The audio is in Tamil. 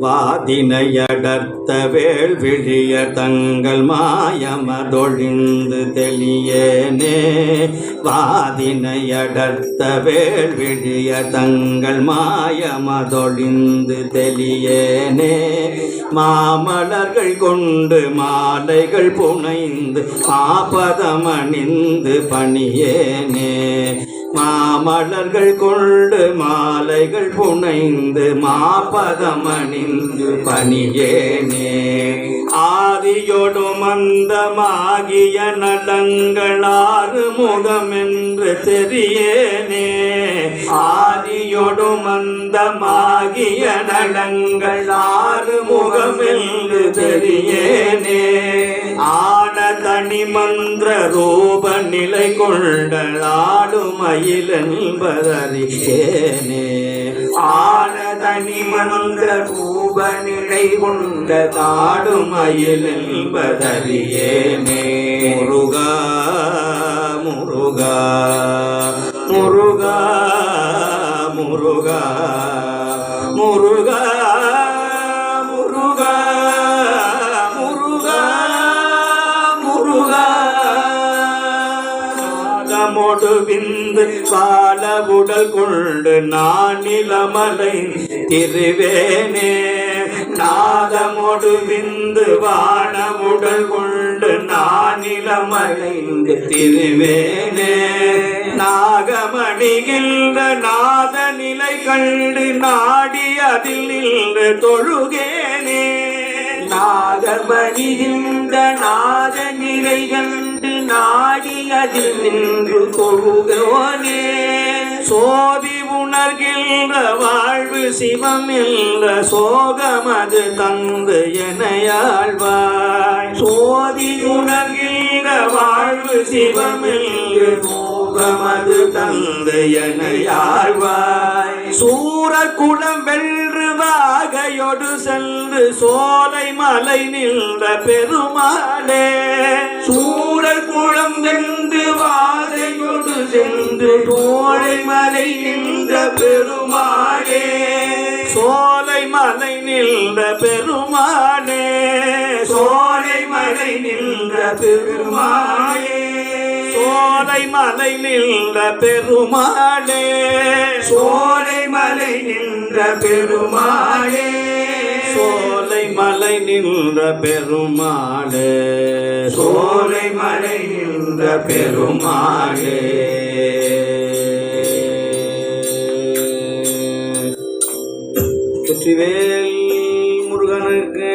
வாதினையடர்த்த வேள் விழிய தங்கள் மாயமதொழிந்து தெளியேனே. வாதினையடர்த்த வேள் விழிய தங்கள் மாயமதொழிந்து தெளியேனே. மாமலர்கள் கொண்டு மாலைகள் புனைந்து ஆபதமணிந்து பணியேனே. மாமலர்கள் கொண்டு மாலைகள் புனைந்து மாபதமணிந்து பணியேனே. ஆதியோடும் மந்தமாகிய நலங்களாறு முகமென்று தெரியேனே. ஆதியொடு மந்தமாகிய நலங்களாறு முகமென்று தெரியேனே. ஆ மணிமன்ற ரூப நிலை கொண்டலாடுமயில் என்பதறியேனே ஆனதனி மந்த ரூப நிலை கொண்ட தாடுமயில் என்பதறியேனே முருகா முருகா முருகா முருகா முருகா. நாகமோடு விந்து கால உடல் கொண்டு நான் நிலமலை திருவேனே. நாதமோடு விந்து வான உடல் கொண்டு நான் நிலமலைந்து திருவேனே. நாகமணிகின்ற நாத நிலை கண்டு நாடி அதில் நின்று தொழுகேனே. நாகமணிகின்ற நாத நிலை கண்டு நாடி அதில் நின்று கொழுகோனே சோதி உணர்கின்ற வாழ்வு சிவம் என்ற சோகமது தந்து எனையாழ்வாய். சோதி உணர்கின்ற வாழ்வு சிவம் என்று சோகமது தந்து எனையாழ்வாய். சூர வெள்ள வென்று சென்று சோலை மலை நின்ற பெருமாளே. சூழல் குளம் நின்று வாகையொடு சென்று சோலை மலை நின்ற பெருமாளே. சோலை மலை நின்ற பெருமாளே. சோலை மலை நின்ற பெருமாளே. சோலை மலை நின்ற பெருமாளே. சோலை மலை நின்ற பெருமாளே. சோலை மலை நின்ற பெருமாளே. சோலை மலை நின்ற பெருமாளே. வெற்றிவேல் முருகனுக்கு